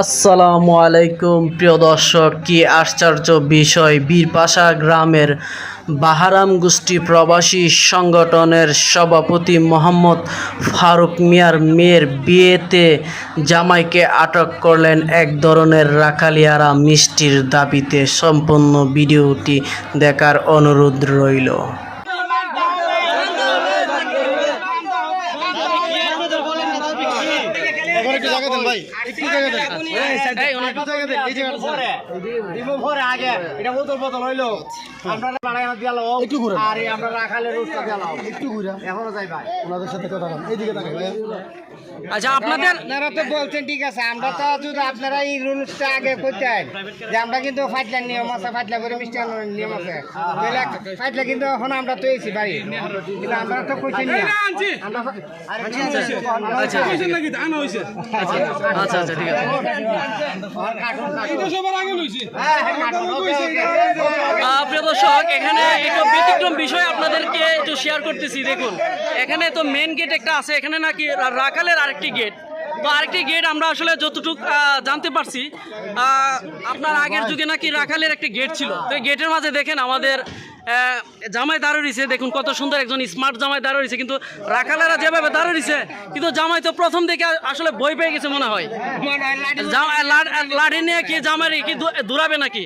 আসসালামু আলাইকুম, প্রিয় দর্শক, কি আশ্চর্য বিষয়। বীরপাশা গ্রামের বাহারাম গোষ্ঠী প্রবাসী সংগঠনের সভাপতি মোহাম্মদ ফারুক মিয়ার মেয়ের বিয়েতে জামাইকে আটক করলেন এক ধরনের রাখালিয়ারা মিষ্টির দাবিতে। সম্পূর্ণ ভিডিওটি দেখার অনুরোধ রইল। এবার একটু জায়গা দেন ভাই। একটু জায়গা দেন। একটু জায়গা দেন। এই জায়গাটা একটু ঘুরে একটু ঘুরে ওনাদের সাথে কথা বলেন এইদিকে তাকাই ভাই আচ্ছা আপনাদের আপনারা তো বলছেন ঠিক আছে আমরা তো যদি আপনারা এই রুলসটা আগে করতেন যে আমরা কিন্তু ফাইটলার নিয়ম আছে ফাইটলা করে মিষ্টি আনানোর নিয়ম আছে ফাইটলা কিন্তু এখন আমরা তো এসি বাড়ি কিন্তু আমরা তো কইছেন না আমরা আচ্ছা আচ্ছা আচ্ছা ঠিক আছে হ্যাঁ হ্যাঁ দর্শক এখানে একটু ব্যতিক্রম বিষয় আপনাদেরকে একটু শেয়ার করতেছি দেখুন। এখানে তো মেন গেট একটা আছে এখানে নাকি রাখালের আরেকটি গেট তো আরেকটি গেট আমরা আসলে যতটুক জানতে পারছি আপনার আগের যুগে নাকি রাখালের একটি গেট ছিল। তো গেটের মাঝে দেখেন আমাদের জামাই দাঁড়িয়ে রয়েছে দেখুন কত সুন্দর একজন স্মার্ট জামাই দাঁড়িয়ে রয়েছে কিন্তু রাখালেরা যেভাবে দাঁড়িয়ে রয়েছে কিন্তু জামাই তো প্রথম দিকে আসলে বই পেয়ে গেছে মনে হয়। লাঠি জামা- লা- লাঠি নিয়ে কি জামারি কি দূরাবে নাকি?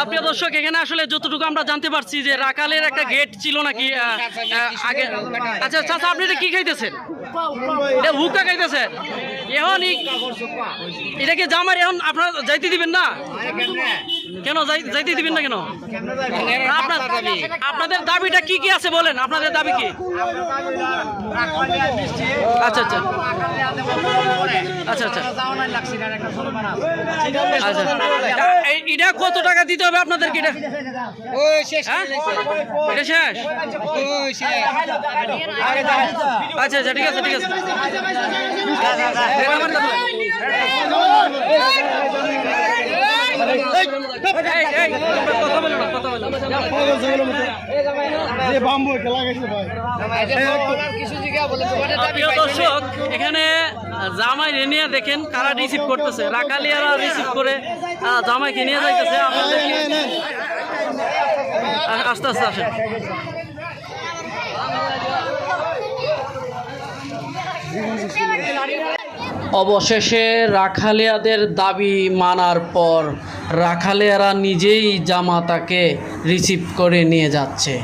আপনি দর্শক, এখানে আসলে যতটুকু আমরা জানতে পারছি যে রাখালের একটা গেট ছিল নাকি আগে আচ্ছা চাচা আপনি এটা কি খাইতেছেন? হুকা খাইতেছেন? এখন কি জামার এখন আপনারা যাইতে দিবেন না? কেন যাইতে দিবেন না কেন? আপনাদের দাবিটা কি কি আছে বলেন? আপনাদের দাবি কি? আচ্ছা আচ্ছা। আচ্ছা আচ্ছা। আচ্ছা। এটা কত টাকা দিতে হবে আপনাদেরকে? এটা হ্যাঁ? এটা শেষ? আচ্ছা আচ্ছা ঠিক আছে ঠিক আছে। দর্শক এখানে জামাই নিয়ে দেখেন কারা রিসিভ করতেছে। রাকালিয়ারা রিসিভ করে আহ, জামাইকে নিয়ে যাইতেছে। আপনাদের আস্তে আস্তে আসেন। অবশেষে রাখালিয়াদের দাবি মানার পর রাখালিয়ারা নিজেই জামাতাকে রিসিভ করে নিয়ে যাচ্ছে।